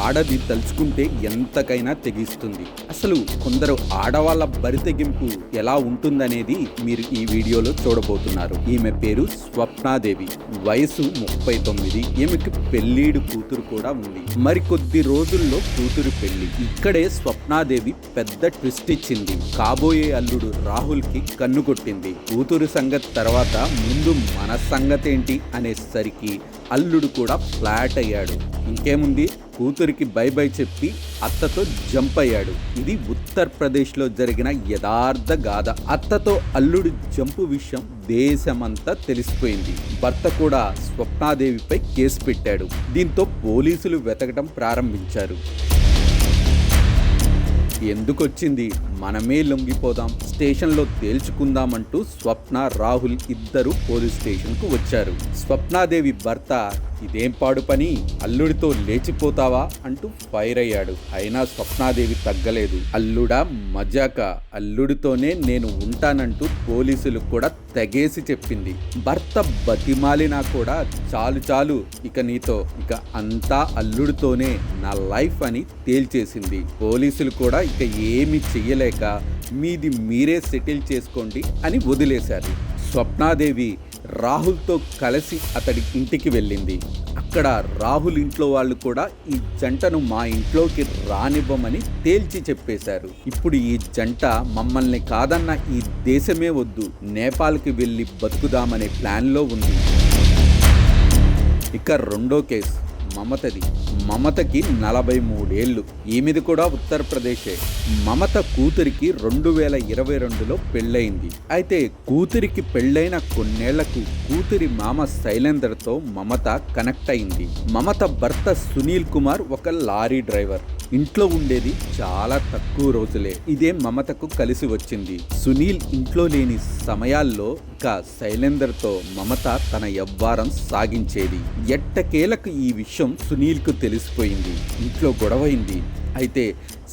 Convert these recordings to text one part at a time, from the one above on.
ఆడది తలుచుకుంటే ఎంతకైనా తెగిస్తుంది. అసలు కొందరు ఆడవాళ్ళ బరితెగింపు ఎలా ఉంటుందనేది మీరు ఈ వీడియోలో చూడబోతున్నారు. ఈమె పేరు స్వప్నాదేవి. వయసు ముప్పై తొమ్మిది. ఈమెకి పెళ్ళీడు కూతురు కూడా ఉంది. మరికొద్ది రోజుల్లో కూతురు పెళ్ళి ఇక్కడే స్వప్నాదేవి పెద్ద ట్విస్ట్ ఇచ్చింది. కాబోయే అల్లుడు రాహుల్కి కన్ను కొట్టింది. కూతురు సంగతి తర్వాత ముందు మన సంగతేంటి అనేసరికి అల్లుడు కూడా ఫ్లాట్ అయ్యాడు. ఇంకేముంది? కూతురికి బై బై చెప్పి అత్తతో జంప్ అయ్యాడు. ఇది ఉత్తరప్రదేశ్లో జరిగిన యథార్థ గాథ. అత్తతో అల్లుడు జంపు విషయం దేశమంతా తెలిసిపోయింది. భర్త కూడా స్వప్నాదేవిపై కేసు పెట్టాడు. దీంతో పోలీసులు వెతకడం ప్రారంభించారు. ఎందుకొచ్చింది? మనమే లొంగిపోదాం స్టేషన్లో తేల్చుకుందామంటూ స్వప్న రాహుల్ ఇద్దరు పోలీస్ స్టేషన్కు వచ్చారు. స్వప్నాదేవి భర్త ఇదేం పాడు పని? అల్లుడితో లేచిపోతావా? అంటూ ఫైర్ అయ్యాడు. అయినా స్వప్నాదేవి తగ్గలేదు. అల్లుడా మజాక. అల్లుడితోనే నేను ఉంటానంటూ పోలీసులు కూడా తెగేసి చెప్పింది. భర్త బతిమాలినా కూడా చాలు చాలు ఇక నీతో ఇక అంతా అల్లుడితోనే నా లైఫ్ అని తేల్చేసింది. పోలీసులు కూడా ఇక ఏమి లేక మీది మీరే సెటిల్ చేసుకోండి అని వదిలేశారు. స్వప్నాదేవి రాహుల్తో కలిసి అతడి ఇంటికి వెళ్ళింది. అక్కడ రాహుల్ ఇంట్లో వాళ్ళు కూడా ఈ జంటను మా ఇంట్లోకి రానివ్వమని తేల్చి చెప్పేశారు. ఇప్పుడు ఈ జంట మమ్మల్ని కాదన్న ఈ దేశమే వద్దు నేపాల్కి వెళ్ళి బతుకుదామనే ప్లాన్లో ఉంది. ఇక రెండో కేసు. మమతది. మమతకి నలభై మూడేళ్ళు. ఈమెది కూడా ఉత్తరప్రదేశే. మమత కూతురికి రెండు వేల ఇరవై రెండులో పెళ్ళయింది. అయితే కూతురికి పెళ్ళైన కొన్నేళ్ళకు కూతురి మామ శైలేందర్తో మమత కనెక్ట్ అయింది మమత భర్త సునీల్ కుమార్ ఒక లారీ డ్రైవర్. ఇంట్లో ఉండేది చాలా తక్కువ రోజులే. ఇదే మమతకు కలిసి వచ్చింది. సునీల్ ఇంట్లో లేని సమయాల్లో ఇక శైలేందర్తో మమత తన యవ్వారం సాగించేది. ఎట్టకేలకు ఈ విషయం విషయం సునీల్కు తెలిసిపోయింది. ఇంట్లో గొడవైంది. అయితే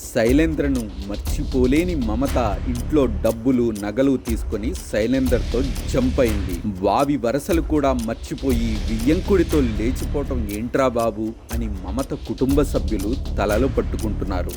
శైలేంద్రను మర్చిపోలేని మమత ఇంట్లో డబ్బులు నగలు తీసుకొని శైలేందర్తో జంప్ అయింది. వావి వరసలు కూడా మర్చిపోయి వియ్యంకుడితో లేచిపోవటం ఏంట్రా బాబు అని మమత కుటుంబ సభ్యులు తలలు పట్టుకుంటున్నారు.